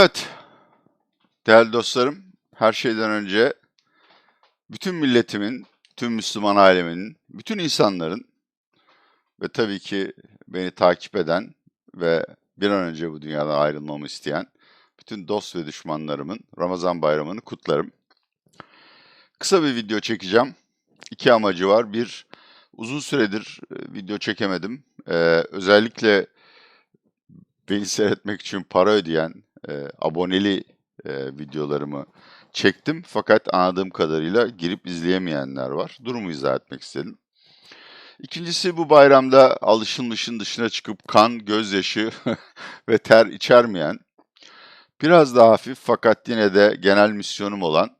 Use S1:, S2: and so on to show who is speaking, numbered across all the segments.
S1: Evet, değerli dostlarım, her şeyden önce bütün milletimin, tüm Müslüman alemin, bütün insanların ve tabii ki beni takip eden ve bir an önce bu dünyadan ayrılmamı isteyen bütün dost ve düşmanlarımın Ramazan bayramını kutlarım. Kısa bir video çekeceğim. İki amacı var. Bir, uzun süredir e, video çekemedim. Ee, özellikle beni seyretmek için para ödeyen e, aboneli e, videolarımı çektim. Fakat anladığım kadarıyla girip izleyemeyenler var. Durumu izah etmek istedim. İkincisi bu bayramda alışılmışın dışına çıkıp kan, gözyaşı ve ter içermeyen, biraz daha hafif fakat yine de genel misyonum olan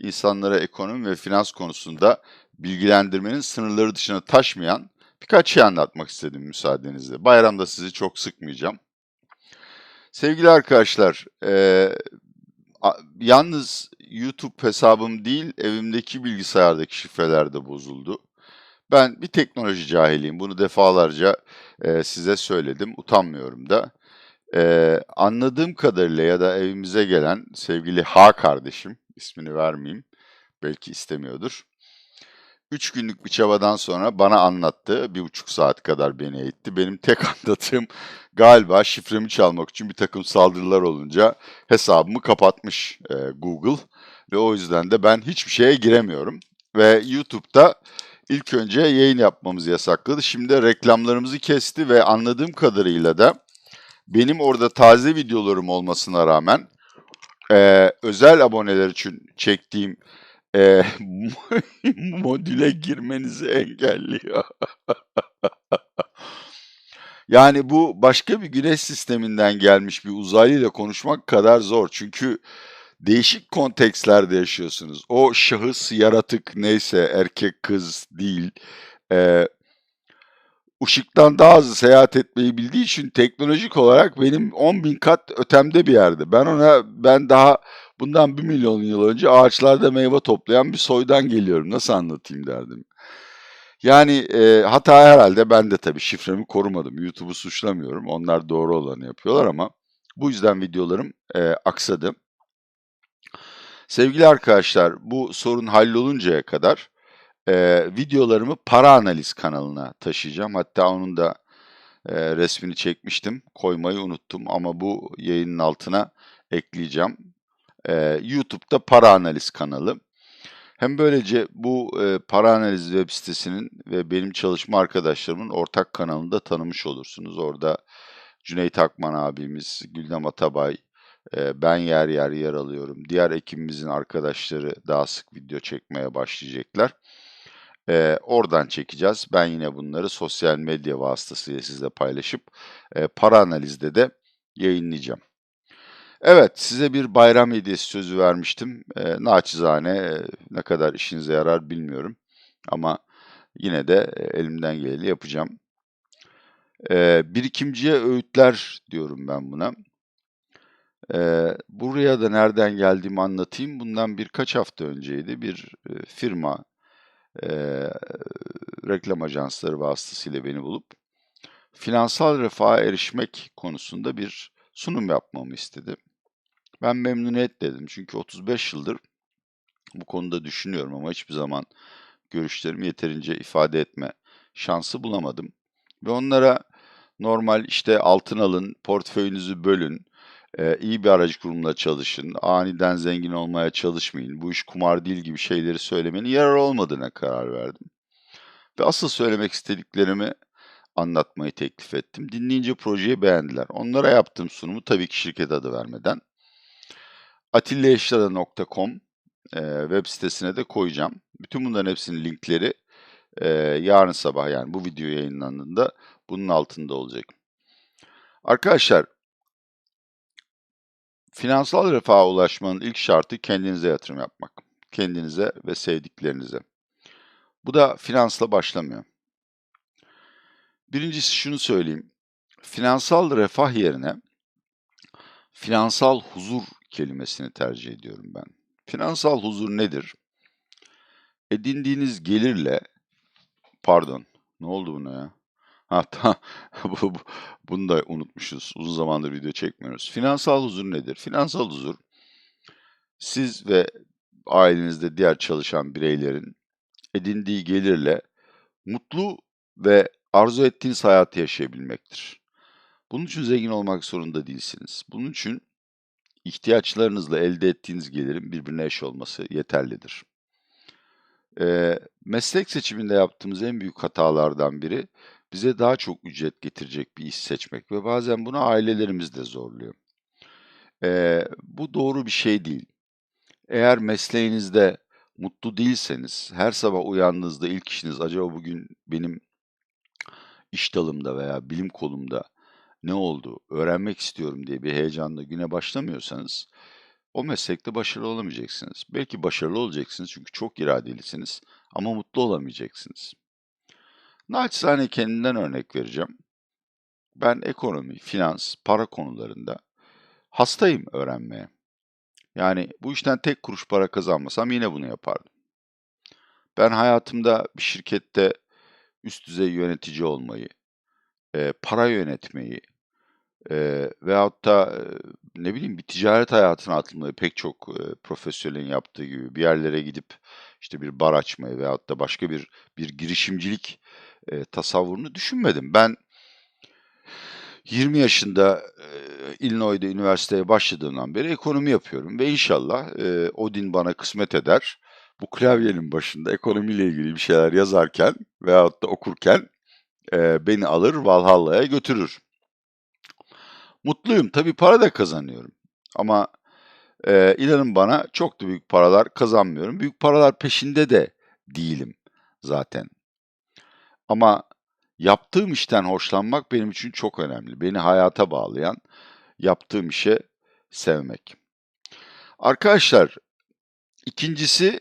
S1: insanlara ekonomi ve finans konusunda bilgilendirmenin sınırları dışına taşmayan birkaç şey anlatmak istedim müsaadenizle. Bayramda sizi çok sıkmayacağım. Sevgili arkadaşlar, eee, a- yalnız YouTube hesabım değil, evimdeki bilgisayardaki şifreler de bozuldu. Ben bir teknoloji cahiliyim. Bunu defalarca eee, size söyledim. Utanmıyorum da. Eee, anladığım kadarıyla ya da evimize gelen sevgili H kardeşim, ismini vermeyeyim, belki istemiyordur. Üç günlük bir çabadan sonra bana anlattı. Bir buçuk saat kadar beni eğitti. Benim tek anlattığım galiba şifremi çalmak için bir takım saldırılar olunca hesabımı kapatmış e, Google. Ve o yüzden de ben hiçbir şeye giremiyorum. Ve YouTube'da ilk önce yayın yapmamızı yasakladı. Şimdi reklamlarımızı kesti ve anladığım kadarıyla da benim orada taze videolarım olmasına rağmen e, özel aboneler için çektiğim e, modüle girmenizi engelliyor. Yani bu başka bir güneş sisteminden gelmiş bir uzaylıyla konuşmak kadar zor. Çünkü değişik kontekslerde yaşıyorsunuz. O şahıs, yaratık neyse erkek kız değil. e, ışıktan daha hızlı seyahat etmeyi bildiği için teknolojik olarak benim 10 bin kat ötemde bir yerde. Ben ona ben daha bundan 1 milyon yıl önce ağaçlarda meyve toplayan bir soydan geliyorum. Nasıl anlatayım derdim. Yani e, hata herhalde ben de tabii şifremi korumadım. YouTube'u suçlamıyorum. Onlar doğru olanı yapıyorlar ama bu yüzden videolarım e, aksadı. Sevgili arkadaşlar bu sorun halloluncaya kadar e, videolarımı para analiz kanalına taşıyacağım. Hatta onun da e, resmini çekmiştim. Koymayı unuttum ama bu yayının altına ekleyeceğim. E, YouTube'da para analiz kanalı. Hem böylece bu e, para analiz web sitesinin ve benim çalışma arkadaşlarımın ortak kanalını da tanımış olursunuz. Orada Cüneyt Akman abimiz, Güldem Atabay, e, ben yer yer yer alıyorum. Diğer ekibimizin arkadaşları daha sık video çekmeye başlayacaklar. E, oradan çekeceğiz. Ben yine bunları sosyal medya vasıtasıyla sizle paylaşıp e, para analizde de yayınlayacağım. Evet, size bir bayram hediyesi sözü vermiştim. Eee, naçizane ne kadar işinize yarar bilmiyorum ama yine de elimden geleni yapacağım. Eee, birikimciye öğütler diyorum ben buna. Eee, buraya da nereden geldiğimi anlatayım. Bundan birkaç hafta önceydi. Bir eee, firma eee, reklam ajansları vasıtasıyla beni bulup finansal refaha erişmek konusunda bir sunum yapmamı istedi. Ben memnuniyet dedim çünkü 35 yıldır bu konuda düşünüyorum ama hiçbir zaman görüşlerimi yeterince ifade etme şansı bulamadım. Ve onlara normal işte altın alın, portföyünüzü bölün, e, iyi bir aracı kurumla çalışın, aniden zengin olmaya çalışmayın, bu iş kumar değil gibi şeyleri söylemenin yarar olmadığına karar verdim. Ve asıl söylemek istediklerimi anlatmayı teklif ettim. Dinleyince projeyi beğendiler. Onlara yaptığım sunumu tabii ki şirket adı vermeden atillaaşlada.com e, web sitesine de koyacağım. Bütün bunların hepsinin linkleri e, yarın sabah yani bu video yayınlandığında bunun altında olacak. Arkadaşlar finansal refaha ulaşmanın ilk şartı kendinize yatırım yapmak. Kendinize ve sevdiklerinize. Bu da finansla başlamıyor. Birincisi şunu söyleyeyim. Finansal refah yerine finansal huzur kelimesini tercih ediyorum ben. Finansal huzur nedir? Edindiğiniz gelirle, pardon, ne oldu buna ya? Ha, ta bu bu bunu da unutmuşuz. Uzun zamandır video çekmiyoruz. Finansal huzur nedir? Finansal huzur, siz ve ailenizde diğer çalışan bireylerin edindiği gelirle mutlu ve arzu ettiğiniz hayatı yaşayabilmektir. Bunun için zengin olmak zorunda değilsiniz. Bunun için ihtiyaçlarınızla elde ettiğiniz gelirin birbirine eş olması yeterlidir. Eee, meslek seçiminde yaptığımız en büyük hatalardan biri, bize daha çok ücret getirecek bir iş seçmek ve bazen buna ailelerimiz de zorluyor. Eee, bu doğru bir şey değil. Eğer mesleğinizde mutlu değilseniz, her sabah uyandığınızda ilk işiniz acaba bugün benim iş dalımda veya bilim kolumda ne oldu, öğrenmek istiyorum diye bir heyecanla güne başlamıyorsanız o meslekte başarılı olamayacaksınız. Belki başarılı olacaksınız çünkü çok iradelisiniz ama mutlu olamayacaksınız. Naçizane kendimden örnek vereceğim. Ben ekonomi, finans, para konularında hastayım öğrenmeye. Yani bu işten tek kuruş para kazanmasam yine bunu yapardım. Ben hayatımda bir şirkette üst düzey yönetici olmayı, e, para yönetmeyi e, veyahut da e, ne bileyim bir ticaret hayatına atılmayı pek çok e, profesyonelin yaptığı gibi bir yerlere gidip işte bir bar açmayı veyahut da başka bir bir girişimcilik e, tasavvurunu düşünmedim. Ben 20 yaşında e, Illinois'da üniversiteye başladığımdan beri ekonomi yapıyorum ve inşallah e, Odin bana kısmet eder. Bu klavyenin başında ekonomiyle ilgili bir şeyler yazarken veyahut da okurken e, beni alır Valhalla'ya götürür. Mutluyum. Tabii para da kazanıyorum. Ama e, inanın bana çok da büyük paralar kazanmıyorum. Büyük paralar peşinde de değilim zaten. Ama yaptığım işten hoşlanmak benim için çok önemli. Beni hayata bağlayan yaptığım işe sevmek. Arkadaşlar, ikincisi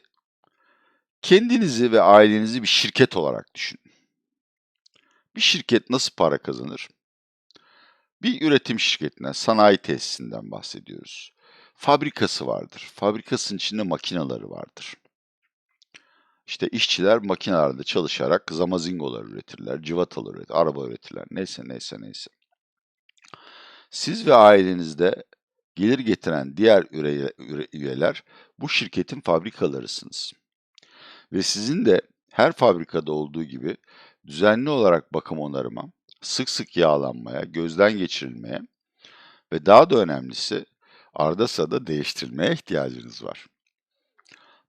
S1: kendinizi ve ailenizi bir şirket olarak düşünün. Bir şirket nasıl para kazanır? Bir üretim şirketinden, sanayi tesisinden bahsediyoruz. Fabrikası vardır. Fabrikasının içinde makinaları vardır. İşte işçiler makinelerde çalışarak zamazingolar üretirler, civatalar üretir, araba üretirler. Neyse neyse neyse. Siz ve ailenizde gelir getiren diğer üyeler bu şirketin fabrikalarısınız. Ve sizin de her fabrikada olduğu gibi düzenli olarak bakım onarıma, sık sık yağlanmaya, gözden geçirilmeye ve daha da önemlisi arda sırada değiştirilmeye ihtiyacınız var.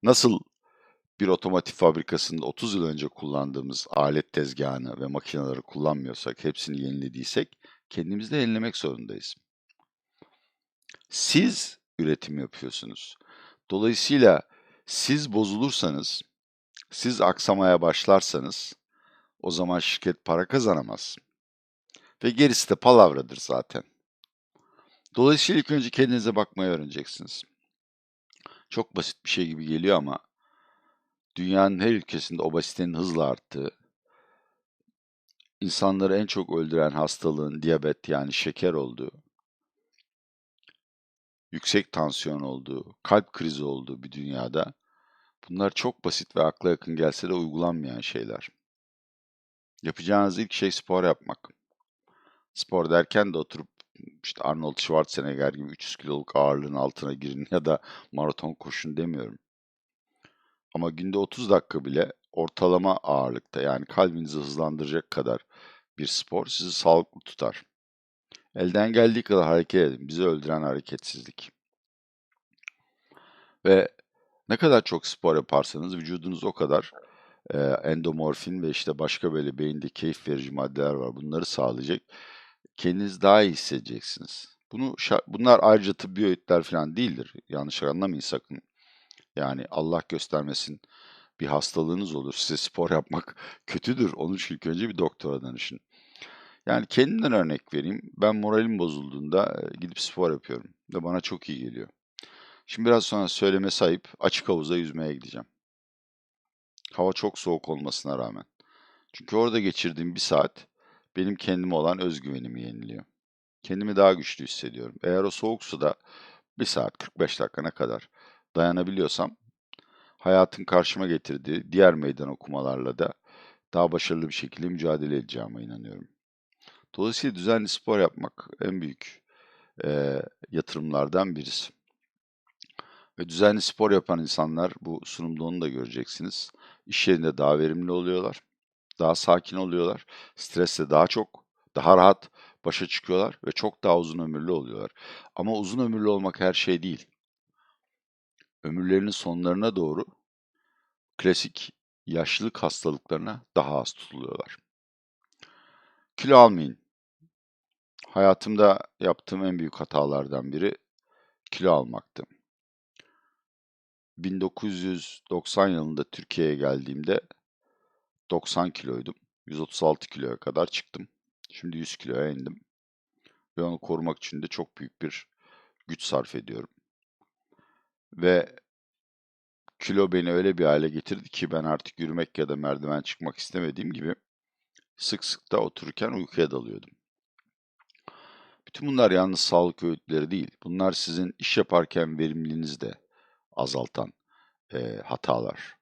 S1: Nasıl bir otomotiv fabrikasında 30 yıl önce kullandığımız alet tezgahını ve makineleri kullanmıyorsak, hepsini yenilediysek kendimizi de yenilemek zorundayız. Siz üretim yapıyorsunuz. Dolayısıyla siz bozulursanız, siz aksamaya başlarsanız o zaman şirket para kazanamaz. Ve gerisi de palavradır zaten. Dolayısıyla ilk önce kendinize bakmayı öğreneceksiniz. Çok basit bir şey gibi geliyor ama dünyanın her ülkesinde obezitenin hızla arttığı, insanları en çok öldüren hastalığın diyabet yani şeker olduğu, yüksek tansiyon olduğu, kalp krizi olduğu bir dünyada bunlar çok basit ve akla yakın gelse de uygulanmayan şeyler. Yapacağınız ilk şey spor yapmak. Spor derken de oturup işte Arnold Schwarzenegger gibi 300 kiloluk ağırlığın altına girin ya da maraton koşun demiyorum. Ama günde 30 dakika bile ortalama ağırlıkta yani kalbinizi hızlandıracak kadar bir spor sizi sağlıklı tutar. Elden geldiği kadar hareket edin. Bizi öldüren hareketsizlik. Ve ne kadar çok spor yaparsanız vücudunuz o kadar e, endomorfin ve işte başka böyle beyinde keyif verici maddeler var. Bunları sağlayacak. Kendinizi daha iyi hissedeceksiniz. Bunu bunlar ayrıca tıbbi öğütler falan değildir. Yanlış anlamayın sakın. Yani Allah göstermesin bir hastalığınız olur. Size spor yapmak kötüdür. Onun için ilk önce bir doktora danışın. Yani kendimden örnek vereyim. Ben moralim bozulduğunda gidip spor yapıyorum ve bana çok iyi geliyor. Şimdi biraz sonra söyleme sahip açık havuza yüzmeye gideceğim. Hava çok soğuk olmasına rağmen. Çünkü orada geçirdiğim bir saat benim kendime olan özgüvenimi yeniliyor. Kendimi daha güçlü hissediyorum. Eğer o soğuk suda bir saat 45 dakikana kadar dayanabiliyorsam hayatın karşıma getirdiği diğer meydan okumalarla da daha başarılı bir şekilde mücadele edeceğime inanıyorum. Dolayısıyla düzenli spor yapmak en büyük eee, yatırımlardan birisi. Ve düzenli spor yapan insanlar bu sunumda onu da göreceksiniz. İş yerinde daha verimli oluyorlar. Daha sakin oluyorlar. Stresle daha çok, daha rahat başa çıkıyorlar ve çok daha uzun ömürlü oluyorlar. Ama uzun ömürlü olmak her şey değil. Ömürlerinin sonlarına doğru klasik yaşlılık hastalıklarına daha az tutuluyorlar. Kilo almayın. Hayatımda yaptığım en büyük hatalardan biri kilo almaktı. 1990 yılında Türkiye'ye geldiğimde 90 kiloydum. 136 kiloya kadar çıktım. Şimdi 100 kiloya indim. Ve onu korumak için de çok büyük bir güç sarf ediyorum. Ve kilo beni öyle bir hale getirdi ki ben artık yürümek ya da merdiven çıkmak istemediğim gibi sık sık da otururken uykuya dalıyordum. Bütün bunlar yalnız sağlık öğütleri değil. Bunlar sizin iş yaparken verimliliğinizi de azaltan e, hatalar.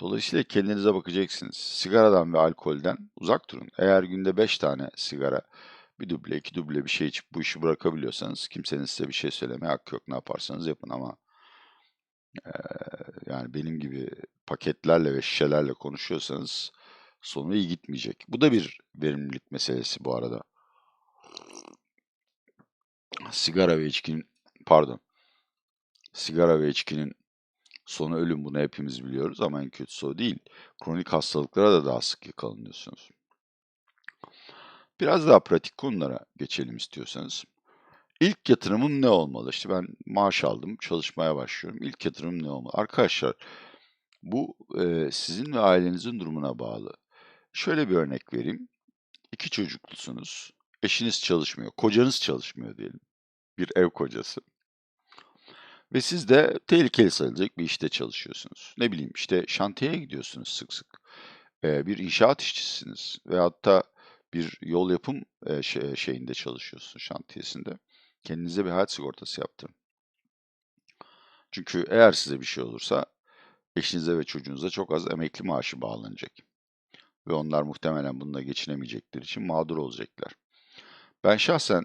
S1: Dolayısıyla kendinize bakacaksınız. Sigaradan ve alkolden uzak durun. Eğer günde 5 tane sigara, bir duble, iki duble bir şey içip bu işi bırakabiliyorsanız kimsenin size bir şey söylemeye hakkı yok. Ne yaparsanız yapın ama yani benim gibi paketlerle ve şişelerle konuşuyorsanız sonu iyi gitmeyecek. Bu da bir verimlilik meselesi bu arada. Sigara ve içkinin, pardon, sigara ve içkinin sonu ölüm bunu hepimiz biliyoruz ama en kötüsü o değil. Kronik hastalıklara da daha sık yakalanıyorsunuz. Biraz daha pratik konulara geçelim istiyorsanız. İlk yatırımım ne olmalı? İşte ben maaş aldım, çalışmaya başlıyorum. İlk yatırımım ne olmalı? Arkadaşlar bu e, sizin ve ailenizin durumuna bağlı. Şöyle bir örnek vereyim. İki çocuklusunuz. Eşiniz çalışmıyor, kocanız çalışmıyor diyelim. Bir ev kocası. Ve siz de tehlikeli sayılacak bir işte çalışıyorsunuz. Ne bileyim işte şantiyeye gidiyorsunuz sık sık. Ee, bir inşaat işçisiniz veyahut da bir yol yapım e, şey, şeyinde çalışıyorsunuz şantiyesinde. Kendinize bir hayat sigortası yaptırın. Çünkü eğer size bir şey olursa eşinize ve çocuğunuza çok az emekli maaşı bağlanacak. Ve onlar muhtemelen bununla geçinemeyecekleri için mağdur olacaklar. Ben şahsen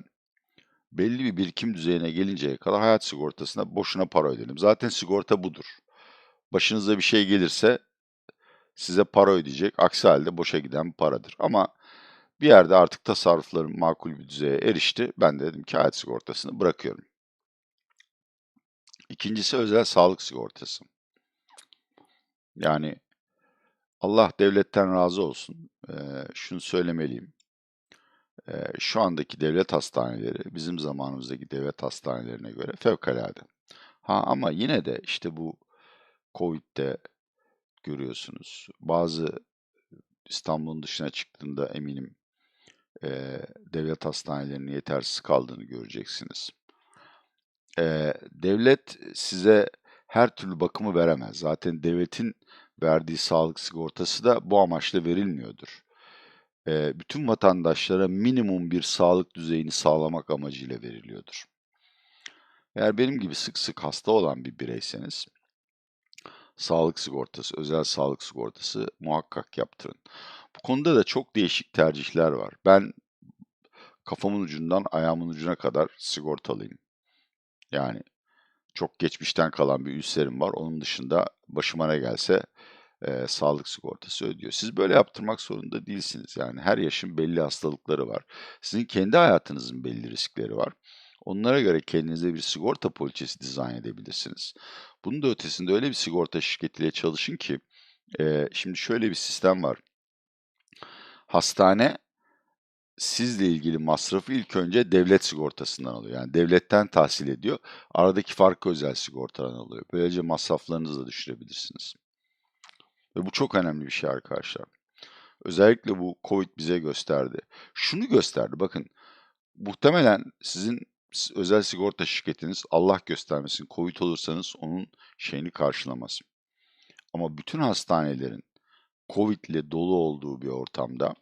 S1: belli bir birikim düzeyine gelinceye kadar hayat sigortasına boşuna para ödedim. Zaten sigorta budur. Başınıza bir şey gelirse size para ödeyecek. Aksi halde boşa giden paradır. Ama bir yerde artık tasarruflarım makul bir düzeye erişti. Ben de dedim ki hayat sigortasını bırakıyorum. İkincisi özel sağlık sigortası. Yani Allah devletten razı olsun. Ee, şunu söylemeliyim. Ee, şu andaki devlet hastaneleri bizim zamanımızdaki devlet hastanelerine göre fevkalade. Ha ama yine de işte bu Covid'de görüyorsunuz. Bazı İstanbul'un dışına çıktığında eminim e, devlet hastanelerinin yetersiz kaldığını göreceksiniz. E, devlet size her türlü bakımı veremez. Zaten devletin verdiği sağlık sigortası da bu amaçla verilmiyordur. E, bütün vatandaşlara minimum bir sağlık düzeyini sağlamak amacıyla veriliyordur. Eğer benim gibi sık sık hasta olan bir bireyseniz, sağlık sigortası, özel sağlık sigortası muhakkak yaptırın. Bu konuda da çok değişik tercihler var. Ben kafamın ucundan ayağımın ucuna kadar sigortalıyım. Yani çok geçmişten kalan bir ülserim var. Onun dışında başıma ne gelse e, sağlık sigortası ödüyor. Siz böyle yaptırmak zorunda değilsiniz. Yani her yaşın belli hastalıkları var. Sizin kendi hayatınızın belli riskleri var. Onlara göre kendinize bir sigorta poliçesi dizayn edebilirsiniz. Bunun da ötesinde öyle bir sigorta şirketiyle çalışın ki, e, şimdi şöyle bir sistem var. Hastane sizle ilgili masrafı ilk önce devlet sigortasından alıyor. Yani devletten tahsil ediyor. Aradaki farkı özel sigortadan alıyor. Böylece masraflarınızı da düşürebilirsiniz. Ve bu çok önemli bir şey arkadaşlar. Özellikle bu Covid bize gösterdi. Şunu gösterdi bakın. Muhtemelen sizin özel sigorta şirketiniz Allah göstermesin Covid olursanız onun şeyini karşılamaz. Ama bütün hastanelerin Covid ile dolu olduğu bir ortamda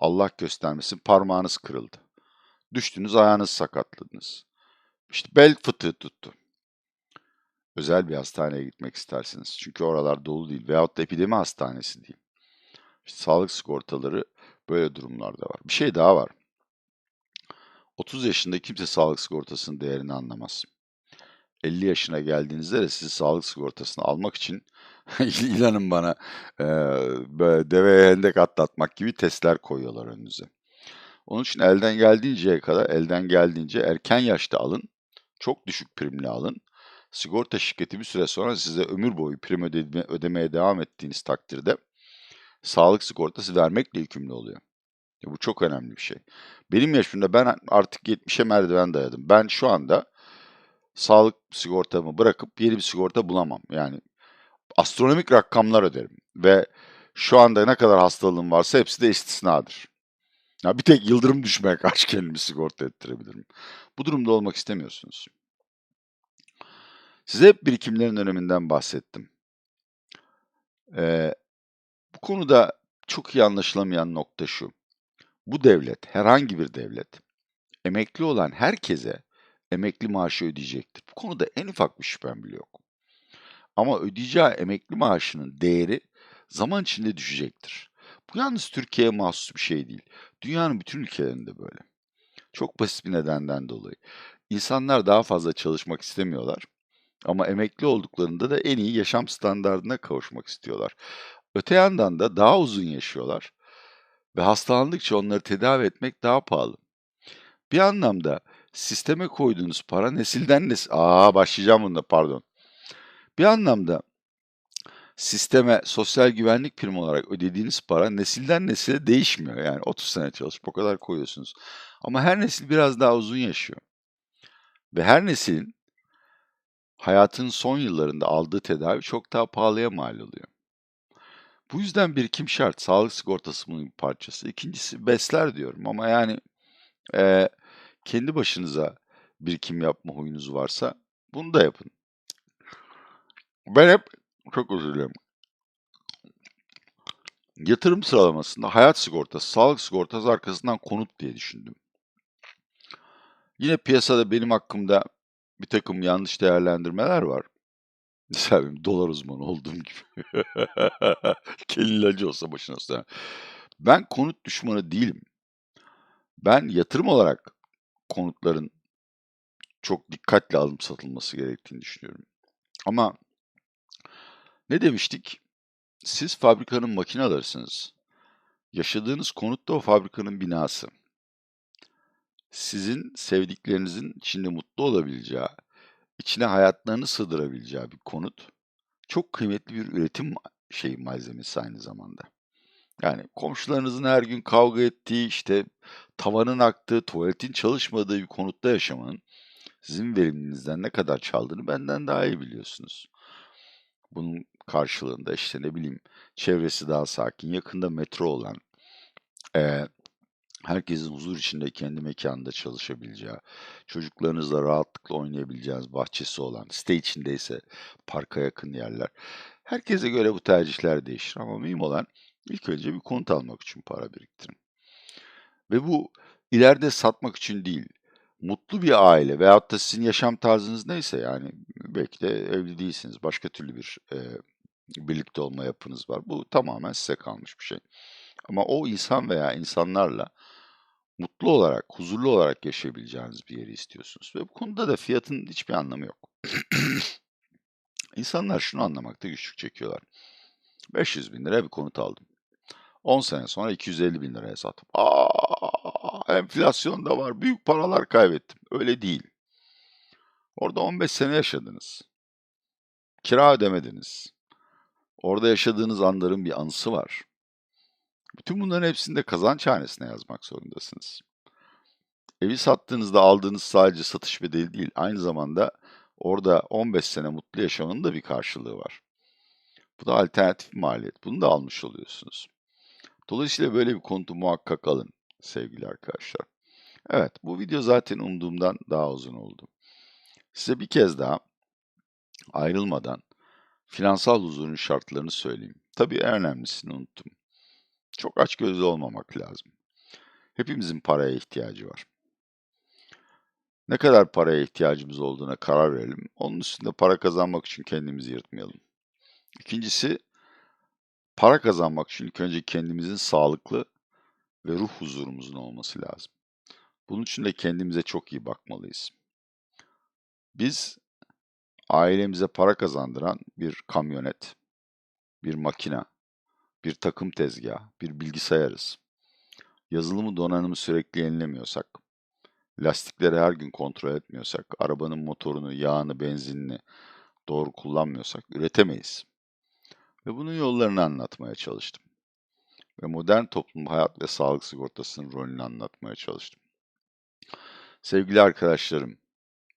S1: Allah göstermesin parmağınız kırıldı. Düştünüz ayağınız sakatladınız. İşte bel fıtığı tuttu. Özel bir hastaneye gitmek istersiniz. Çünkü oralar dolu değil. Veyahut da epidemi hastanesi değil. İşte sağlık sigortaları böyle durumlarda var. Bir şey daha var. 30 yaşında kimse sağlık sigortasının değerini anlamaz. 50 yaşına geldiğinizde de sizi sağlık sigortasını almak için inanın bana e, böyle deveye hendek atlatmak gibi testler koyuyorlar önünüze. Onun için elden geldiğinceye kadar elden geldiğince erken yaşta alın. Çok düşük primli alın. Sigorta şirketi bir süre sonra size ömür boyu prim ödeme, ödemeye devam ettiğiniz takdirde sağlık sigortası vermekle yükümlü oluyor. Ya bu çok önemli bir şey. Benim yaşımda ben artık 70'e merdiven dayadım. Ben şu anda sağlık sigortamı bırakıp yeni bir sigorta bulamam. Yani astronomik rakamlar öderim ve şu anda ne kadar hastalığım varsa hepsi de istisnadır. Ya bir tek yıldırım düşmeye karşı kendimi sigorta ettirebilirim. Bu durumda olmak istemiyorsunuz. Size hep birikimlerin öneminden bahsettim. Ee, bu konuda çok iyi anlaşılamayan nokta şu. Bu devlet, herhangi bir devlet, emekli olan herkese emekli maaşı ödeyecektir. Bu konuda en ufak bir şüphem bile yok. Ama ödeyeceği emekli maaşının değeri zaman içinde düşecektir. Bu yalnız Türkiye'ye mahsus bir şey değil. Dünyanın bütün ülkelerinde böyle. Çok basit bir nedenden dolayı. İnsanlar daha fazla çalışmak istemiyorlar. Ama emekli olduklarında da en iyi yaşam standartına kavuşmak istiyorlar. Öte yandan da daha uzun yaşıyorlar ve hastalandıkça onları tedavi etmek daha pahalı. Bir anlamda sisteme koyduğunuz para nesilden nesil... Aa başlayacağım bunda pardon. Bir anlamda sisteme sosyal güvenlik primi olarak ödediğiniz para nesilden nesile değişmiyor. Yani 30 sene çalışıp o kadar koyuyorsunuz. Ama her nesil biraz daha uzun yaşıyor. Ve her neslin hayatının son yıllarında aldığı tedavi çok daha pahalıya mal oluyor. Bu yüzden birikim şart. Sağlık sigortası bunun bir parçası. İkincisi besler diyorum ama yani e, kendi başınıza birikim yapma huyunuz varsa bunu da yapın. Ben hep çok özür dilerim. Yatırım sıralamasında hayat sigortası, sağlık sigortası arkasından konut diye düşündüm. Yine piyasada benim hakkımda bir takım yanlış değerlendirmeler var. Mesela benim dolar uzmanı olduğum gibi. Kelin ilacı olsa başına olsa. Ben konut düşmanı değilim. Ben yatırım olarak konutların çok dikkatle alım satılması gerektiğini düşünüyorum. Ama ne demiştik? Siz fabrikanın makinalarısınız. Yaşadığınız konut da o fabrikanın binası. Sizin sevdiklerinizin içinde mutlu olabileceği, içine hayatlarını sığdırabileceği bir konut çok kıymetli bir üretim şey malzemesi aynı zamanda. Yani komşularınızın her gün kavga ettiği, işte tavanın aktığı, tuvaletin çalışmadığı bir konutta yaşamanın sizin verimliliğinizden ne kadar çaldığını benden daha iyi biliyorsunuz. Bunun karşılığında işte ne bileyim çevresi daha sakin, yakında metro olan, e, herkesin huzur içinde kendi mekanında çalışabileceği, çocuklarınızla rahatlıkla oynayabileceğiniz bahçesi olan, site içindeyse parka yakın yerler. Herkese göre bu tercihler değişir ama mühim olan ilk önce bir konut almak için para biriktirin. Ve bu ileride satmak için değil, mutlu bir aile veyahut da sizin yaşam tarzınız neyse yani belki de evli değilsiniz, başka türlü bir e, birlikte olma yapınız var. Bu tamamen size kalmış bir şey. Ama o insan veya insanlarla mutlu olarak, huzurlu olarak yaşayabileceğiniz bir yeri istiyorsunuz. Ve bu konuda da fiyatın hiçbir anlamı yok. İnsanlar şunu anlamakta güçlük çekiyorlar. 500 bin liraya bir konut aldım. 10 sene sonra 250 bin liraya sattım. Aa, enflasyon da var. Büyük paralar kaybettim. Öyle değil. Orada 15 sene yaşadınız. Kira ödemediniz. Orada yaşadığınız anların bir anısı var. Bütün bunların hepsinde kazanç hanesine yazmak zorundasınız. Evi sattığınızda aldığınız sadece satış bedeli değil, aynı zamanda orada 15 sene mutlu yaşamanın da bir karşılığı var. Bu da alternatif maliyet. Bunu da almış oluyorsunuz. Dolayısıyla böyle bir konutu muhakkak alın sevgili arkadaşlar. Evet bu video zaten umduğumdan daha uzun oldu. Size bir kez daha ayrılmadan finansal huzurun şartlarını söyleyeyim. Tabii en önemlisini unuttum. Çok açgözlü olmamak lazım. Hepimizin paraya ihtiyacı var. Ne kadar paraya ihtiyacımız olduğuna karar verelim. Onun üstünde para kazanmak için kendimizi yırtmayalım. İkincisi, Para kazanmak için ilk önce kendimizin sağlıklı ve ruh huzurumuzun olması lazım. Bunun için de kendimize çok iyi bakmalıyız. Biz ailemize para kazandıran bir kamyonet, bir makina, bir takım tezgahı, bir bilgisayarız. Yazılımı donanımı sürekli yenilemiyorsak, lastikleri her gün kontrol etmiyorsak, arabanın motorunu, yağını, benzinini doğru kullanmıyorsak üretemeyiz. Ve bunun yollarını anlatmaya çalıştım. Ve modern toplum hayat ve sağlık sigortasının rolünü anlatmaya çalıştım. Sevgili arkadaşlarım,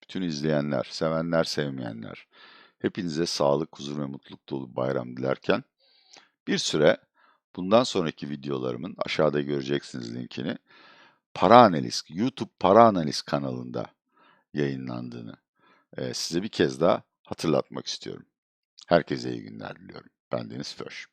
S1: bütün izleyenler, sevenler, sevmeyenler, hepinize sağlık, huzur ve mutluluk dolu bayram dilerken bir süre bundan sonraki videolarımın aşağıda göreceksiniz linkini para analiz, YouTube para analiz kanalında yayınlandığını size bir kez daha hatırlatmak istiyorum. Herkese iyi günler diliyorum. Ben Deniz Föş.